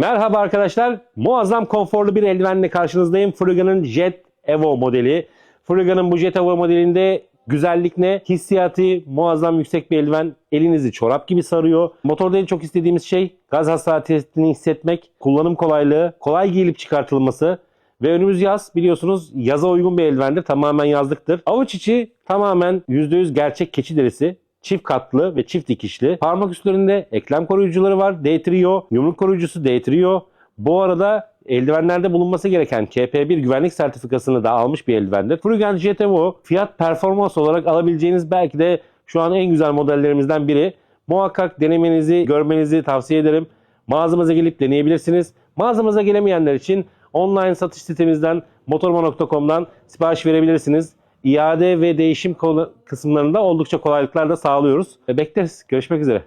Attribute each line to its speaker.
Speaker 1: Merhaba arkadaşlar. Muazzam konforlu bir eldivenle karşınızdayım. Fruga'nın Jet Evo modeli. Fruga'nın bu Jet Evo modelinde güzellik ne? Hissiyatı muazzam yüksek bir eldiven. Elinizi çorap gibi sarıyor. Motorda en çok istediğimiz şey gaz hassasiyetini hissetmek, kullanım kolaylığı, kolay giyilip çıkartılması ve önümüz yaz biliyorsunuz yaza uygun bir eldivendir. Tamamen yazlıktır. Avuç içi tamamen %100 gerçek keçi derisi. Çift katlı ve çift dikişli. Parmak üstlerinde eklem koruyucuları var. D-Trio, yumruk koruyucusu D-Trio. Bu arada eldivenlerde bulunması gereken KP1 güvenlik sertifikasını da almış bir eldivendir. Frugen Jet Evo fiyat performans olarak alabileceğiniz belki de şu an en güzel modellerimizden biri. Muhakkak denemenizi, görmenizi tavsiye ederim. Mağazamıza gelip deneyebilirsiniz. Mağazamıza gelemeyenler için online satış sitemizden motorma.com'dan sipariş verebilirsiniz. İade ve değişim kısımlarında oldukça kolaylıklar da sağlıyoruz. Bekleriz. Görüşmek üzere.